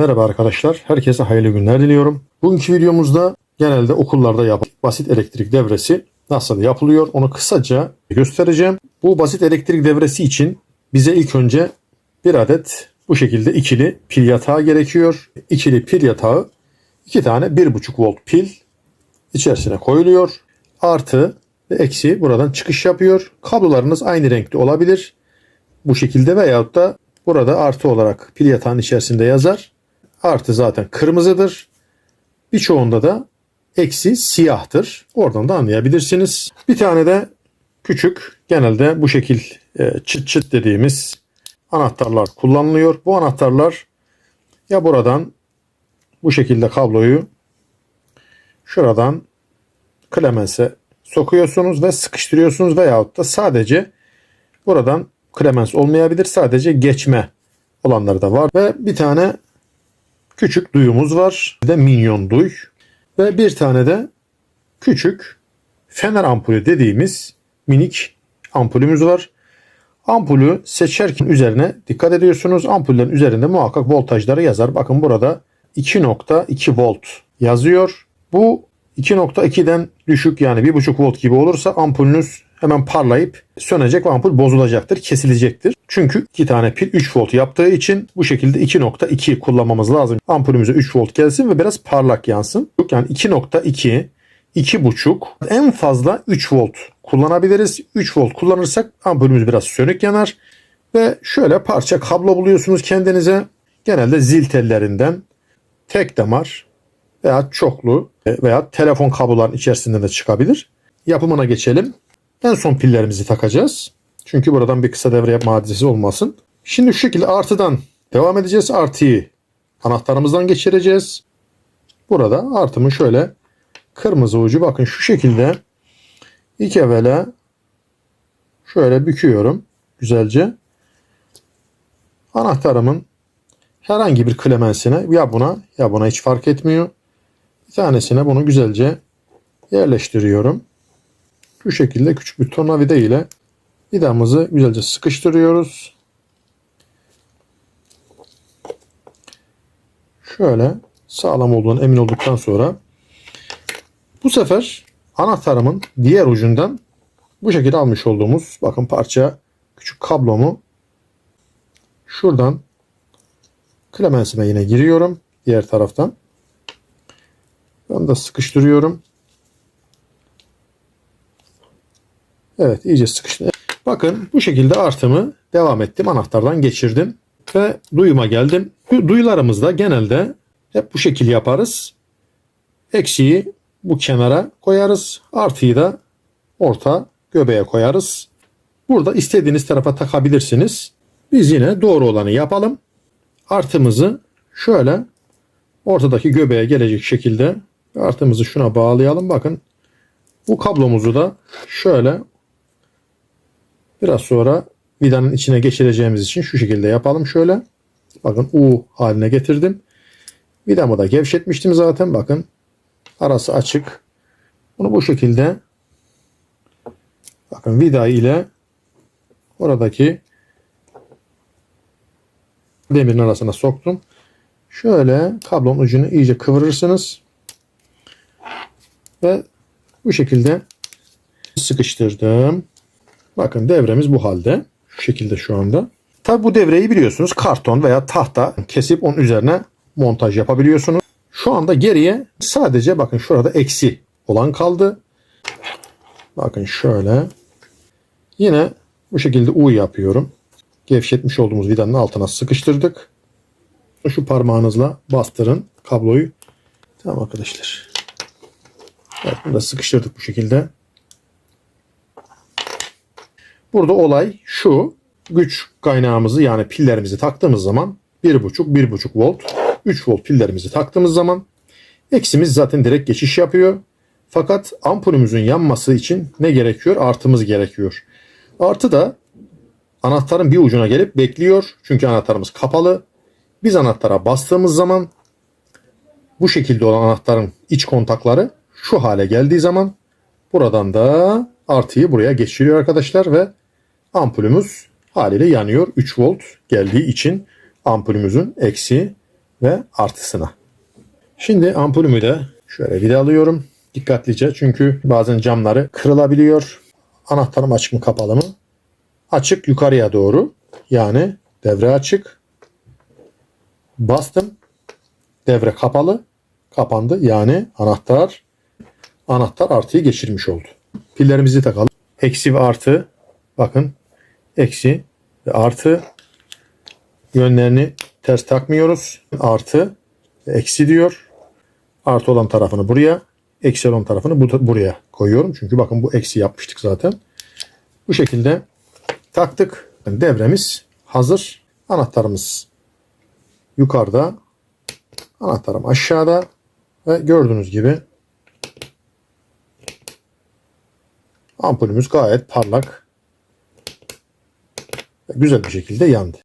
Merhaba arkadaşlar. Herkese hayırlı günler diliyorum. Bugünkü videomuzda genelde okullarda yapılan basit elektrik devresi nasıl yapılıyor onu kısaca göstereceğim. Bu basit elektrik devresi için bize ilk önce bir adet bu şekilde ikili pil yatağı gerekiyor. İkili pil yatağı iki tane 1.5 volt pil içerisine koyuluyor. Artı ve eksi buradan çıkış yapıyor. Kablolarınız aynı renkte olabilir. Bu şekilde veyahut da burada artı olarak pil yatağın içerisinde yazar. Artı zaten kırmızıdır. Birçoğunda da eksi siyahtır. Oradan da anlayabilirsiniz. Bir tane de küçük genelde bu şekil e, çıt çıt dediğimiz anahtarlar kullanılıyor. Bu anahtarlar ya buradan bu şekilde kabloyu şuradan klemense sokuyorsunuz ve sıkıştırıyorsunuz veyahut da sadece buradan klemens olmayabilir. Sadece geçme olanları da var. Ve bir tane küçük duyumuz var. Bir de minyon duy. Ve bir tane de küçük fener ampulü dediğimiz minik ampulümüz var. Ampulü seçerken üzerine dikkat ediyorsunuz. Ampullerin üzerinde muhakkak voltajları yazar. Bakın burada 2.2 volt yazıyor. Bu 2.2'den düşük yani 1.5 volt gibi olursa ampulünüz hemen parlayıp sönecek ve ampul bozulacaktır, kesilecektir. Çünkü iki tane pil 3 volt yaptığı için bu şekilde 2.2 kullanmamız lazım. Ampulümüze 3 volt gelsin ve biraz parlak yansın. Yani 2.2 2.5 en fazla 3 volt kullanabiliriz. 3 volt kullanırsak ampulümüz biraz sönük yanar. Ve şöyle parça kablo buluyorsunuz kendinize. Genelde zil tellerinden tek damar veya çoklu veya telefon kabloların içerisinde de çıkabilir. Yapımına geçelim. En son pillerimizi takacağız. Çünkü buradan bir kısa devre yapma hadisesi olmasın. Şimdi şu şekilde artıdan devam edeceğiz. Artıyı anahtarımızdan geçireceğiz. Burada artımın şöyle kırmızı ucu bakın şu şekilde ilk evvela şöyle büküyorum güzelce. Anahtarımın herhangi bir klemensine ya buna ya buna hiç fark etmiyor. Bir tanesine bunu güzelce yerleştiriyorum. Şu şekilde küçük bir tornavida ile vidamızı güzelce sıkıştırıyoruz. Şöyle sağlam olduğunu emin olduktan sonra bu sefer anahtarımın diğer ucundan bu şekilde almış olduğumuz bakın parça küçük kablomu şuradan klemensime yine giriyorum diğer taraftan. Ben de sıkıştırıyorum. Evet iyice sıkıştı. Bakın bu şekilde artımı devam ettim. Anahtardan geçirdim. Ve duyuma geldim. Duyularımızda genelde hep bu şekil yaparız. Eksiği bu kenara koyarız. Artıyı da orta göbeğe koyarız. Burada istediğiniz tarafa takabilirsiniz. Biz yine doğru olanı yapalım. Artımızı şöyle ortadaki göbeğe gelecek şekilde artımızı şuna bağlayalım. Bakın bu kablomuzu da şöyle Biraz sonra vidanın içine geçireceğimiz için şu şekilde yapalım şöyle. Bakın U haline getirdim. Vidamı da gevşetmiştim zaten. Bakın arası açık. Bunu bu şekilde bakın vida ile oradaki demirin arasına soktum. Şöyle kablonun ucunu iyice kıvırırsınız. Ve bu şekilde sıkıştırdım. Bakın devremiz bu halde. Şu şekilde şu anda. Tabi bu devreyi biliyorsunuz karton veya tahta kesip onun üzerine montaj yapabiliyorsunuz. Şu anda geriye sadece bakın şurada eksi olan kaldı. Bakın şöyle. Yine bu şekilde U yapıyorum. Gevşetmiş olduğumuz vidanın altına sıkıştırdık. Şu parmağınızla bastırın kabloyu. Tamam arkadaşlar. Evet, bunu da sıkıştırdık bu şekilde. Burada olay şu. Güç kaynağımızı yani pillerimizi taktığımız zaman 1.5 1.5 volt 3 volt pillerimizi taktığımız zaman eksimiz zaten direkt geçiş yapıyor. Fakat ampulümüzün yanması için ne gerekiyor? Artımız gerekiyor. Artı da anahtarın bir ucuna gelip bekliyor. Çünkü anahtarımız kapalı. Biz anahtara bastığımız zaman bu şekilde olan anahtarın iç kontakları şu hale geldiği zaman buradan da artıyı buraya geçiriyor arkadaşlar ve ampulümüz haliyle yanıyor. 3 volt geldiği için ampulümüzün eksi ve artısına. Şimdi ampulümü de şöyle vidalıyorum. Dikkatlice çünkü bazen camları kırılabiliyor. Anahtarım açık mı kapalı mı? Açık yukarıya doğru. Yani devre açık. Bastım. Devre kapalı. Kapandı. Yani anahtar anahtar artıyı geçirmiş oldu. Pillerimizi takalım. Eksi ve artı. Bakın. Eksi ve artı. Yönlerini ters takmıyoruz. Artı eksi diyor. Artı olan tarafını buraya. Eksi olan tarafını bu- buraya koyuyorum. Çünkü bakın bu eksi yapmıştık zaten. Bu şekilde taktık. Devremiz hazır. Anahtarımız yukarıda. Anahtarım aşağıda. Ve gördüğünüz gibi ampulümüz gayet parlak. Güzel bir şekilde yandı.